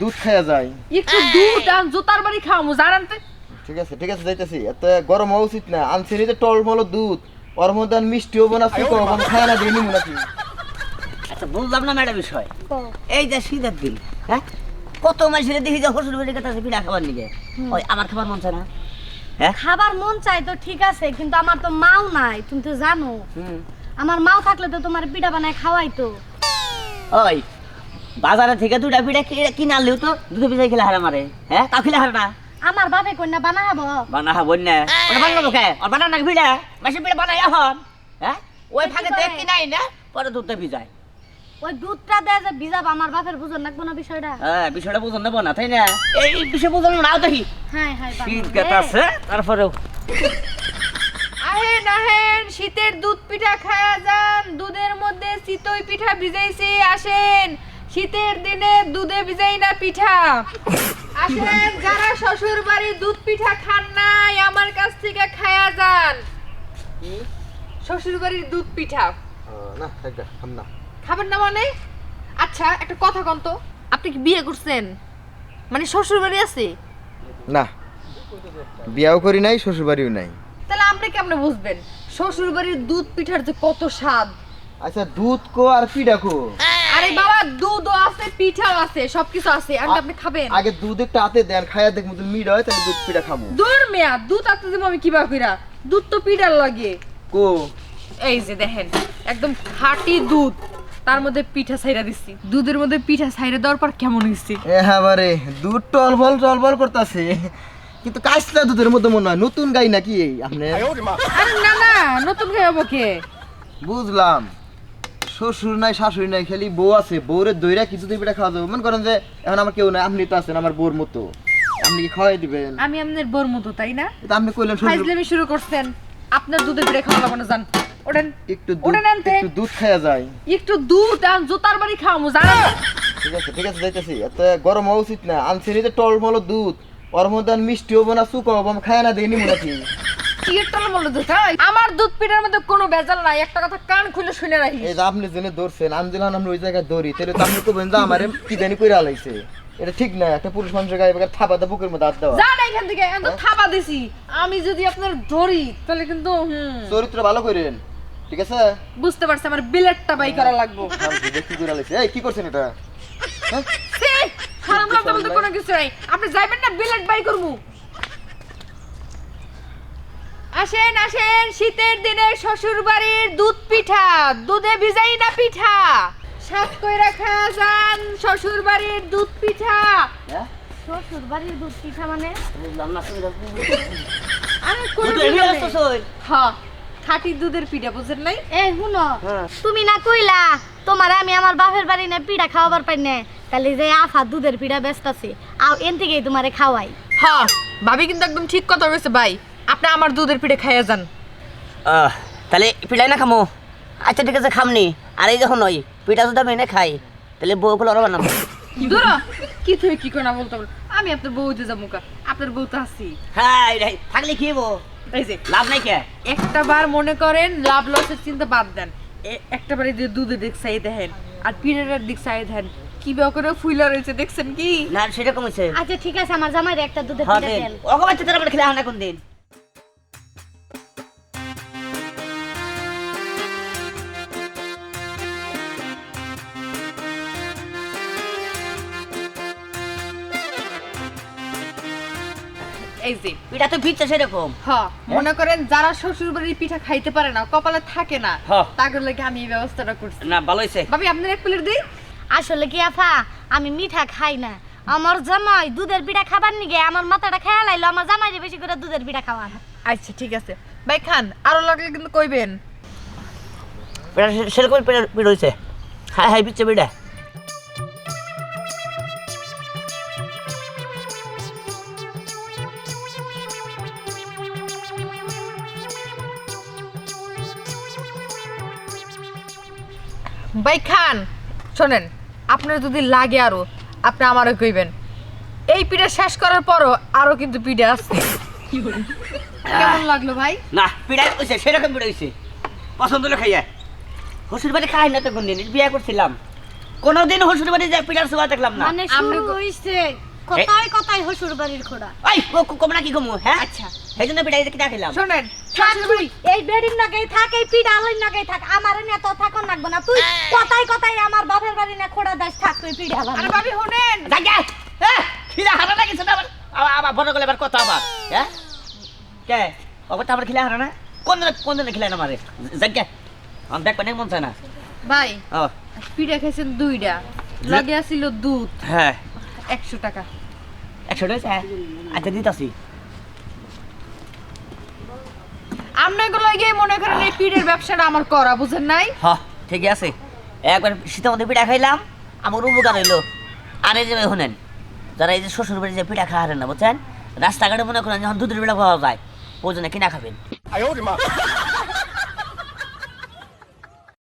দুধ খাইয়া যায়। একটু দুধ আর জুতার বাড়ি খাওয়ামু জানান তো? ঠিক আছে ঠিক আছে যাইতেছি। এত গরম হওয়া উচিত না। আনছি নিতে টলমল দুধ। ওর মধ্যে মিষ্টি হব না শুকো হব না খায় না দিয়ে নিবো নাকি? আচ্ছা বুঝলাম না ম্যাডাম বিষয়। এই যে শীতের দিন হ্যাঁ? কত মাসের দেখি যে হসুর বেড়ে কাছে পিঠা খাবার নিগে ওই আমার খাবার মন চায় না। হ্যাঁ? খাবার মন চাই তো ঠিক আছে কিন্তু আমার তো মাও নাই তুমি তো জানো। হুম। আমার মাও থাকলে তো তোমার পিঠা বানায় খাওয়াই তো ওই বাজারে থেকে দুটা পিঠা কিনে- কিনে আনলেও তো দুটো পিঠা খেলে হারা মারে। হ্যাঁ? তাও খেলে হারে না? আমার বাপে কন্যা বানা হব। বানা হব না। ওটা বানাবো মুখে আর বানা না পিঠা? মাসে পিঠা বানাই এখন। হ্যাঁ? ওই কি ফাঁকে? দেখ কিনাই না? পরে দুধটা ভিজায় ওই দুধটা দেয় যে ভিজাব আমার বাপের বুঝন লাগবো না বিষয়টা। হ্যাঁ বিষয়টা বুঝন নেব না তাই না? এই বিষয় বুঝন নাও দেখি। হ্যাঁ হ্যাঁ শীত গেত আছে তারপরেও। আহেন আহেন শীতের দুধ পিঠা খায়া যান। দুধের মধ্যে চিতই পিঠা ভিজাইছি আসেন। শীতের দিনে দুধে ভিজাই না পিঠা। আসেন যারা শ্বশুর বাড়ি দুধ পিঠা খান নাই আমার কাছ থেকে খায়া যান। শ্বশুর বাড়ির দুধ পিঠা। না একটা খাম না। খাবেন না মানে? আচ্ছা একটা কথা কন তো আপনি কি বিয়ে করছেন? মানে শ্বশুর বাড়ি আছে? না বিয়াও করি নাই শ্বশুর বাড়িও নাই। তাহলে আপনি কেমনে বুঝবেন? শ্বশুর বাড়ির দুধ পিঠার যে কত স্বাদ? আচ্ছা দুধ কো আর পিঠা কো। আরে বাবা দুধও আছে পিঠাও আছে সবকিছু আছে। আর আপনি খাবেন? আগে দুধ একটু হাতে দেন খাইয়া দেখ মতন মিড হয় তাহলে দুধ পিঠা খাব দূর মেয়া দুধ আনতে দিব আমি কিবা কইরা। দুধ তো পিঠার লাগে। কো? এই যে দেখেন একদম খাঁটি দুধ। তার মধ্যে পিঠা ছাইরা দিচ্ছি দুধের মধ্যে পিঠা ছাইরা দেওয়ার পর কেমন হইছে? এ হাবারে দুধ টলবল টলবল করতেছে। কিন্তু কাঁচটা দুধের মধ্যে মনে হয় নতুন গাই নাকি আপনি আরে না না নতুন খাইবো কে? বুঝলাম। শ্বশুর নাই শাশুড়ি নাই খালি বউ আছে। বউরে দইরা কিছু দিয়ে পিঠা খাওয়া যাবে। মনে করেন যে এখন আমার কেউ নাই আপনি তো আছেন আমার বউর মতো। আপনি কি খাওয়াই দিবেন? আমি আপনার বোর মতো তাই না? এটা আপনি কইলেন ফাইজলামি শুরু করছেন। আপনার দুধে পিঠা খাওয়া লাগবে না জান ওঠেন। একটু দুধ একটু দুধ খাইয়া যায় একটু দুধ আর জুতার বাড়ি খাওয়ামু জানেন ঠিক আছে ঠিক আছে যাইতেছি। এত গরম হওয়া উচিত না। আনছি নিতে টলমল দুধ। ওর মধ্যে মিষ্টি হব না শুকো হব আমি খায় না দিয়ে নিবো কি একটা বলে দুধ হ্যাঁ? আমার দুধ পিঠার মধ্যে কোনো ভেজাল নাই একটা কথা কান খুলে শুনে রাখি এই যে আপনি জেনে ধরছেন আমি দিলাম আমরা ওই জায়গায় ধরি তাহলে তো আপনি কবেন যে আমারে কি জানি কইরা আলাইছে এটা ঠিক না একটা পুরুষ মানুষের গায়ে বেকার থাপা দা বুকের মধ্যে হাত দেওয়া। যান এখান থেকে এখন তো থাবা দিছি। আমি যদি আপনার ধরি তাহলে কিন্তু হুম। চরিত্র ভালো করেন ঠিক আছে? বুঝতে পারছি আমার বিলেটটা বাই করা লাগবো। দেখি কইরা আলাইছে এই কি করছেন এটা? হ্যাঁ? খারাপ লাগতে বলতে কোনো কিছু নাই। আপনি যাইবেন না বিলেট বাই করব। আসেন আসেন শীতের দিনে শ্বশুর বাড়ির দুধ পিঠা দুধে ভিজাই না পিঠা। সাত কইরা খাওয়া যান শ্বশুর বাড়ির দুধ পিঠা। হ্যাঁ? শ্বশুর বাড়ির দুধ পিঠা মানে? বুঝলাম না আরে কোনো। হ্যাঁ খাঁটি দুধের পিঠা বুঝেন নাই? এ শুনো হ্যাঁ। তুমি না কইলা তোমার আমি আমার বাপের বাড়ি না পিঠা খাওয়াবার পাই না। তাহলে যে আফা দুধের পিঠা ব্যস্ত আছে আও এন থেকেই তোমারে খাওয়াই। হ্যাঁ ভাবি কিন্তু একদম ঠিক কথা বলেছে ভাই। আপনি আমার দুধের পিঠে খাইয়া যান। আহ, তাহলে পিঠাই না খামো? আচ্ছা ঠিক আছে খামনি। আর এই যখন নয় পিঠা যদি আমি এনে খাই তাহলে বউগুলো আরও বানাবো দূর হ। কি থেকে কি করে না বলতে বল আমি আপনার বউতে যাব কা আপনার বউ তো আছি। হ্যাঁ থাকলে কি এই যে লাভ নাই কে? একটা বার মনে করেন লাভ লসের চিন্তা বাদ দেন। এ- একটা বারে যে দুধের দিক চাই দেখেন আর পিঠের দিক চাই দেখেন কি বা করে ফুইলা রয়েছে দেখছেন কি? না সেটা কমেছে আচ্ছা ঠিক আছে আমার জামাইরে একটা দুধের হ্যাঁ পিঠা দিন। দেন। ওকে বাচ্চা তারা খেলে কোন দিন এই যে পিঠা তো ফিরছে সেরকম। হ মনে করেন যারা শ্বশুর বাড়ির পিঠা খাইতে পারে না কপালে থাকে না হ্যাঁ। তাদের লাগে আমি এই ব্যবস্থাটা করছি। না ভালো হয়েছে ভাবি আপনার এক প্লেট দিই। আসলে কি আফা আমি মিঠা খাই না। আমার জামাই দুধের পিঠা খাবার নিগে আমার মাথাটা খেয়াল আইলো আমার জামাইরে বেশি করে দুধের পিঠা খাওয়ান আচ্ছা ঠিক আছে। ভাই খান আরও লাগলে কিন্তু কইবেন। সেরকম পিঠা পিঠা হয়েছে হ্যাঁ হ্যাঁ পিচ্ছে পিঠা। ভাই খান শোনেন আপনার যদি লাগে আরও আপনি আমারও কইবেন। এই পিঠা শেষ করার পরও আরও কিন্তু পিঠা আছে। কেমন লাগল ভাই? না পিঠা হয়েছে সেরকম পিঠা হয়েছে পছন্দ হলো খাইয়া। শ্বশুর বাড়ি খাই না তো কোন দিন বিয়ে করছিলাম। কোনোদিন শ্বশুর বাড়ি যায় পিঠার সোয়া দেখলাম না। মানে শুরু হইছে কথায় কথায় হসুর বাড়ির খোড়া। ওই কম না কি কমু হ্যাঁ? আচ্ছা। সেই জন্য পিঠা কিনা খেলাম। শোনেন তুই এই বেডির নাগাই থাক এই পিঠা আলোর নাগাই থাক আমার এনে তো থাকুন লাগবে না। তুই কথায় কথায় আমার বাপের বাড়ি না খোড়া দাস থাক তুই পিঠা আরে বানাবি ভাবি শুনেন। জায়গা হ্যাঁ খিদা হারা না কিছু না আবার আবার- বড় গেলে আবার কথা আবার। হ্যাঁ? কে? ওবার আবার খিলা হারা না? কোন দিনে কোন দিনে খিলাই না মারে? জায়গা আমার দেখ পানি মন চায় না। ভাই ও। পিঠা খেয়েছেন দুইটা লাগে আছিল দুধ। হ্যাঁ। একশো টাকা। একশো টাকা আচ্ছা দিতাছি। আপনি গিয়ে মনে করেন এই পিঠের ব্যবসাটা আমার করা বুঝেন নাই? হ্যাঁ ঠিকই আছে। একবার শীতের মধ্যে পিঠা খাইলাম আমার উপকার হইল। আর এই যে শুনেন যারা এই যে শ্বশুর বাড়ি যে পিঠা খাওয়া না বুঝছেন? রাস্তাঘাটে মনে করেন যখন দুধের পিঠা পাওয়া যায় ওজনে কিনা খাবেন।